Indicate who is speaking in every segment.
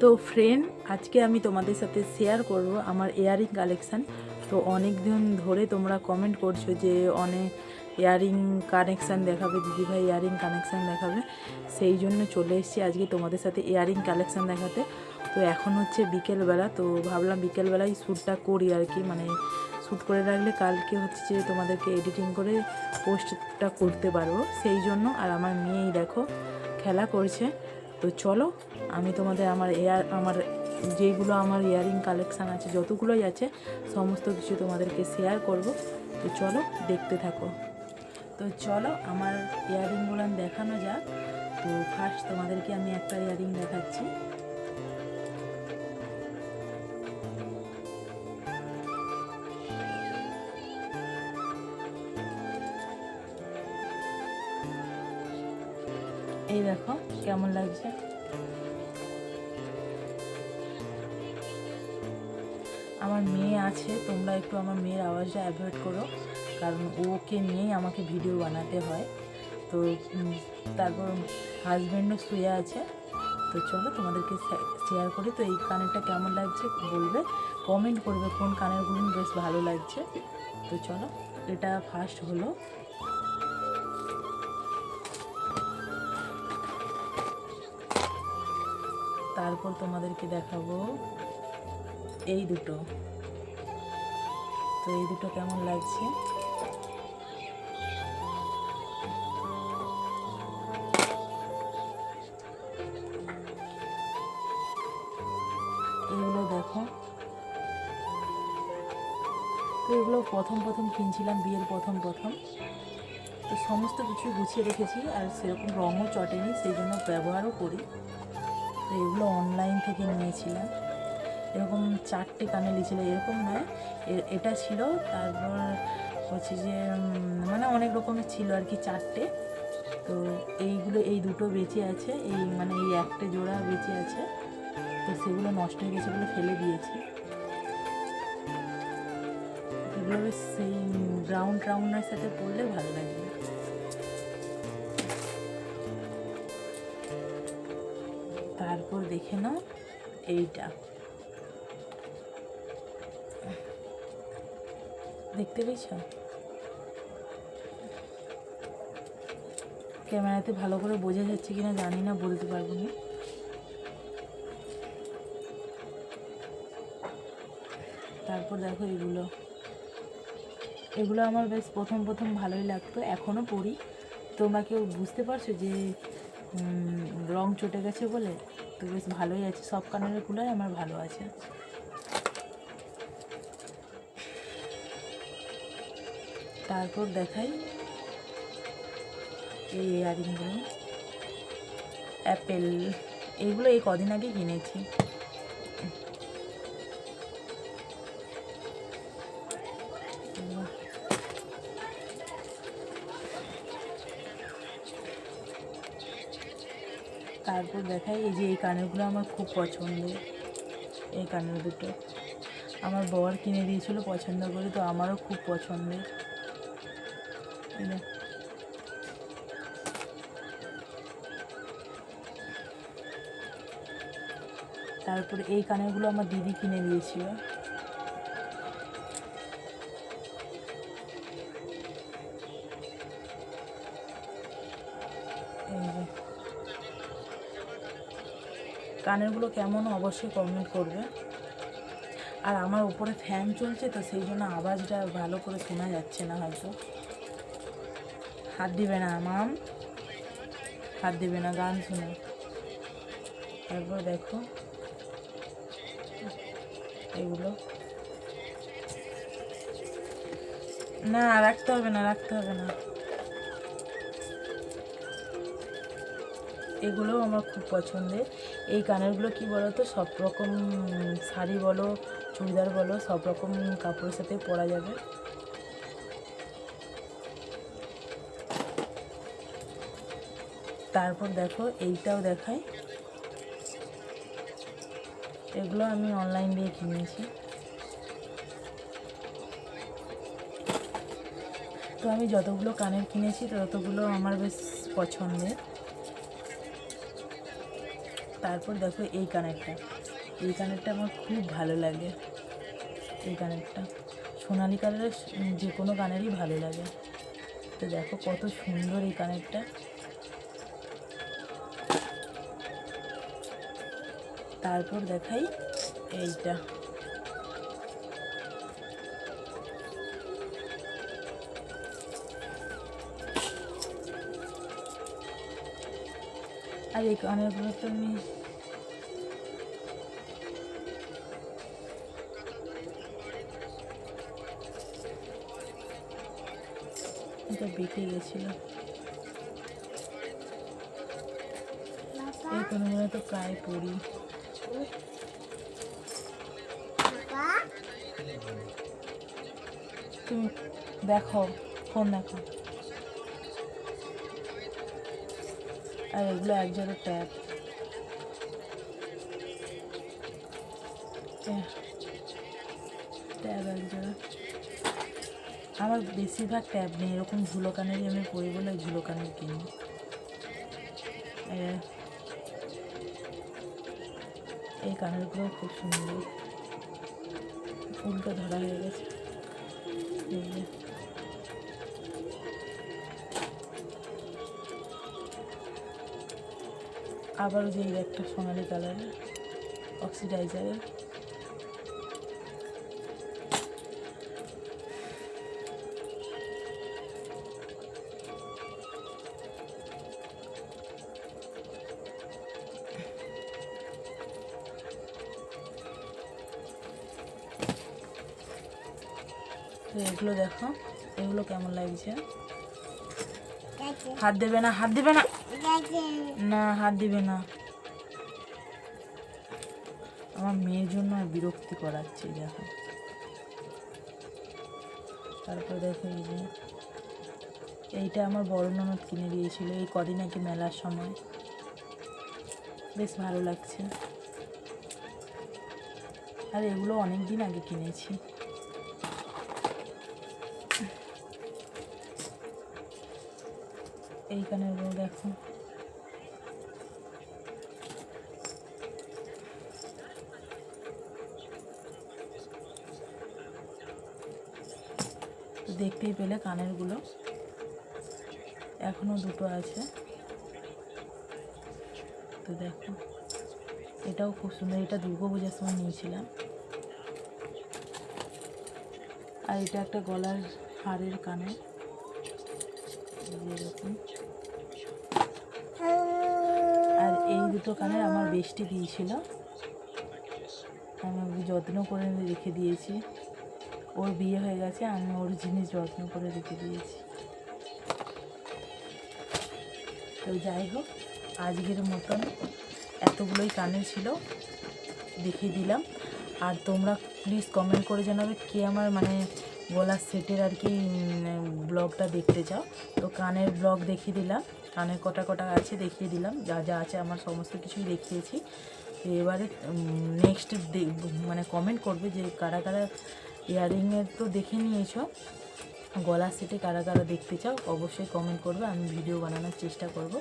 Speaker 1: তো ফ্রেন্ড আজকে আমি তোমাদের সাথে শেয়ার করব আমার ইয়ারিং কালেকশান তো অনেক দিন ধরে তোমরা কমেন্ট করছ যে অনেক ইয়ারিং কানেকশান দেখাবে, দিদিভাই ইয়ারিং কানেকশান দেখাবে। সেই জন্য চলে এসেছি আজকে তোমাদের সাথে ইয়ারিং কালেকশান দেখাতে। তো এখন হচ্ছে বিকেলবেলা, তো ভাবলাম বিকেলবেলায় শ্যুটটা করি আর কি। মানে শ্যুট করে রাখলে কালকে হচ্ছে যে তোমাদেরকে এডিটিং করে পোস্টটা করতে পারব। সেই জন্য আর আমার মেয়েই দেখো, খেলা করছে। তো চলো, আমি তোমাদের আমার এয়ার আমার যেগুলো আমার ইয়ারিং কালেকশান আছে, যতগুলোই আছে, সমস্ত কিছু তোমাদেরকে শেয়ার করব। তো চলো, দেখতে থাকো। তো চলো, আমার ইয়ারিংগুলো দেখানো যাক। তো ফার্স্ট তোমাদেরকে আমি একটা ইয়ারিং দেখাচ্ছি। এই দেখো কেমন লাগছে। আমার মেয়ে আছে, তোমরা একটু আমার মেয়ের আওয়াজটা অ্যাভয়েড করো, কারণ ওকে নিয়েই আমাকে ভিডিও বানাতে হয়। তো তারপর হাজব্যান্ডও শুয়ে আছে। তো চলো তোমাদেরকে শেয়ার করি। তো এই কানেরটা কেমন লাগছে বলবে? কমেন্ট করবে কোন কানেরগুলো বেশ ভালো লাগছে। তো চলো, এটা ফার্স্ট হলো। তারপর তোমাদেরকে দেখাবো এই দুটো। তো এই দুটো কেমন লাগছে? এগুলো দেখো। তো এগুলো প্রথম প্রথম কিনছিলাম, বিয়ের প্রথম প্রথম। তো সমস্ত কিছু গুছিয়ে রেখেছি আর সেরকম রঙও চটেনি, সেই জন্য ব্যবহারও করি। তো এগুলো অনলাইন থেকে নিয়েছিলাম। এরকম চারটে কানে নিয়েছিল এরকম নয়। এটা ছিল, তারপর হচ্ছে যে মানে অনেক রকমের ছিল আর কি চারটে। তো এইগুলো, এই দুটো বেঁচে আছে, এই মানে এই একটা জোড়া বেঁচে আছে। তো সেগুলো নষ্ট হয়ে গেছে বলে ফেলে দিয়েছি। এগুলো সেই ব্রাউন ট্রাউনের সাথে পড়লে ভালো লাগবে তারপর দেখে নাও। এইটা। দেখতে পেয়েছ? ক্যামেরাতে ভালো করে বোঝা যাচ্ছে কিনা জানি না, বলতে পারব না। তারপর দেখো এগুলো। এগুলো আমার বেশ প্রথম প্রথম ভালোই লাগতো এখনও পড়ি। তোমরা কেউ বুঝতে পারছ যে রং চটে গেছে বলে? তো বেশ ভালোই আছে। সব কানের কুলার আমার ভালো আছে। তারপর দেখাই এই ইয়ারিংগুলো অ্যাপেল এইগুলো এই কদিন আগে কিনেছি। তারপর দেখাই, এই যে এই কানেরগুলো আমার খুব পছন্দের এই কানের দুটো। আমার বর কিনে দিয়েছিল পছন্দ করে, তো আমারও খুব পছন্দের তারপরে এই কানেরগুলো আমার দিদি কিনে দিয়েছিল। কানেরগুলো কেমন অবশ্যই কমেন্ট করবে। আর আমার উপরে ফ্যান চলছে তো সেই জন্য আওয়াজটা ভালো করে শোনা যাচ্ছে না হয়তো। হাত দিবে না মাম। হাত দিবে না, গান শুনে। তারপর দেখো। এগুলো। না, রাখতে হবে না, রাখতে হবে না। এগুলোও আমার খুব পছন্দের। এই কানেরগুলো কি বলো তো সব রকম শাড়ি বলো, চুড়িদার বলো, সব রকম কাপড়ের সাথে পরা যাবে। তারপর দেখো, এইটাও দেখাই। এগুলো আমি অনলাইন দিয়ে কিনেছি। তো আমি যতগুলো কানের কিনেছি, ততগুলো আমার বেশ পছন্দের। তারপর দেখো এই কানেরটা। এই কানেরটা আমার খুব ভালো লাগে। এই কানেরটা। সোনালি কালারের যে কোনো কানেরই ভালো লাগে। তো দেখো কত সুন্দর এই কানেরটা। তারপর দেখাই এইটা। আর এই কানেরগুলো তো আমি এটা বেঁকে গেছিল। এই কোনোগুলো তো প্রায় পড়ি। তুমি দেখো ফোন দেখো। আর এগুলো এক জোড়া ট্যাপ। ট্যাব এক জোড়া। আমার বেশিরভাগ ট্যাব নেই, এরকম ঝুলো কানেরই আমি পরি বলে ঝুলো কানের কিনি। এই কানেরগুলো খুব সুন্দর। উল্টো ধরা হয়ে গেছে। আবারও যে একটা সোনালি কালারের অক্সিডাইজারের। তো এগুলো দেখো এগুলো কেমন লাগছে? হাত দেবে না হাত দেবে না। না, হাত দিবে না। আমার মেয়ের জন্য বিরক্তি করাচ্ছে, দেখো। তারপর দেখো এই যে, এইটা আমার বড় ননদ কিনে দিয়েছিল, এই কদিন আগে মেলার সময়। বেশ ভালো লাগছে। আর এগুলো অনেক দিন আগে কিনেছি। এই কানেরগুলো দেখো। দেখতেই পেলে কানেরগুলো। এখনও দুটো আছে। তো দেখো, এটাও খুব সুন্দর। এটা দুর্গা পূজার সময় নিয়েছিলাম। আর এটা একটা গলার হারের কানে আর এই দুটো কানের আমার বেষ্টি দিয়েছিল। আমি যত্ন করে রেখে দিয়েছি। ওর বিয়ে হয়ে গেছে, আমি ওর জিনিস যত্ন করে রেখে দিয়েছি। তো যাই হোক, আজকের মতন এতগুলোই কানে ছিল, দেখিয়ে দিলাম। আর তোমরা প্লিজ কমেন্ট করে জানাবে কে আমার মানে গলার সেটের আর কি ব্লগটা দেখতে চাও। তো কানের ব্লগ দেখিয়ে দিলাম, কানের কটা কটা আছে দেখিয়ে দিলাম, যা যা আছে আমার সমস্ত কিছুই দেখিয়েছি। এবারে নেক্সট মানে কমেন্ট করবে যে কারা কারা ইয়ারিংয়ের তো দেখে নিয়েছো। গলার সেটে কারা কারা দেখতে চাও অবশ্যই কমেন্ট করবে, আমি ভিডিও বানানোর চেষ্টা করব।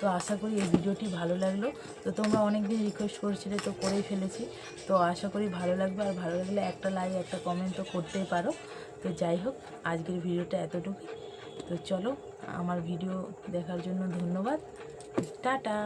Speaker 1: তো আশা করি এই ভিডিওটি ভালো লাগল। তো তোমরা অনেক দিন রিকোয়েস্ট করেছিলে, তো করেই ফেলেছি। তো আশা করি ভালো লাগবে, আর ভালো লাগলে একটা লাইক একটা কমেন্ট তো করতেই পারো। তো যাই হোক, আজকের ভিডিওটা এতটুকুই। তো চলো, আমার ভিডিও দেখার জন্য ধন্যবাদ। টাটা!